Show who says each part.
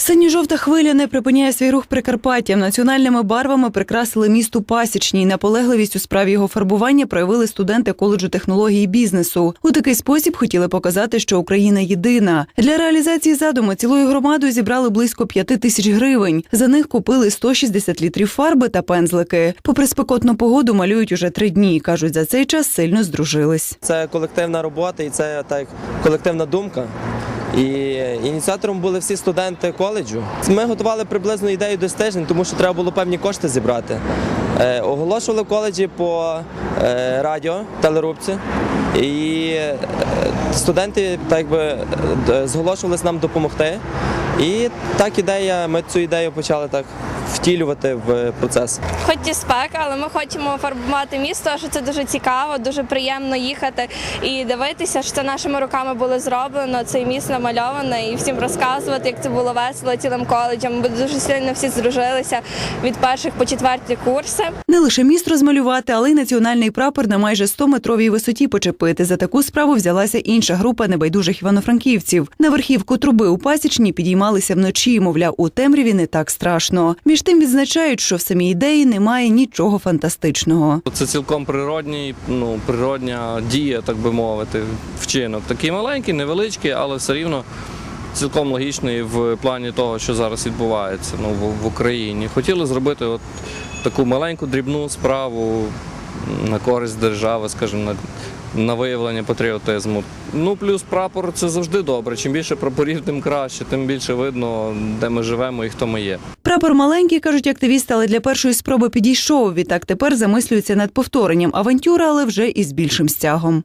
Speaker 1: Синьо-жовта хвиля не припиняє свій рух Прикарпаттям. Національними барвами прикрасили місто Пасічній. Наполегливість у справі його фарбування проявили студенти коледжу технології бізнесу. У такий спосіб хотіли показати, що Україна єдина. Для реалізації задуму цілою громадою зібрали близько п'яти тисяч гривень. За них купили 160 літрів фарби та пензлики. Попри спекотну погоду малюють уже три дні. кажуть, за цей час сильно здружились.
Speaker 2: Це колективна робота і це так колективна думка. І ініціатором були всі студенти коледжу. Ми готували приблизно ідею десь тиждень, тому що треба було певні кошти зібрати. Е, оголошували в коледжі по е, радіо, телерубці. І е, студенти так би зголошувалися нам допомогти. І так ідея, ми цю ідею почали так втілювати в процес.
Speaker 3: Хоч і спека, але ми хочемо фарбувати місто, що це дуже цікаво, дуже приємно їхати і дивитися, що це нашими руками було зроблено, цей міст намальовано, і всім розказувати, як це було весело цілим коледжем. Ми дуже сильно всі здружилися від перших по четверті курси.
Speaker 1: Не лише міст розмалювати, але й національний прапор на майже 100-метровій висоті почепити. За таку справу взялася інша група небайдужих івано-франківців. На верхівку труби у пасічні підіймалися вночі. Мовляв, у темряві не так страшно. Між тим відзначають, що в самій ідеї немає нічого фантастичного.
Speaker 4: Це цілком природній, ну, природня дія, так би мовити, вчинок. Такий маленький, невеличкий, але все рівно цілком логічний в плані того, що зараз відбувається ну, в, в Україні. Хотіли зробити от таку маленьку дрібну справу на користь держави, скажімо, на, на виявлення патріотизму. Ну, плюс прапор це завжди добре. Чим більше прапорів, тим краще, тим більше видно, де ми живемо і хто ми є.
Speaker 1: Прапор маленький, кажуть активісти, але для першої спроби підійшов. Відтак тепер замислюється над повторенням авантюри, але вже із більшим стягом.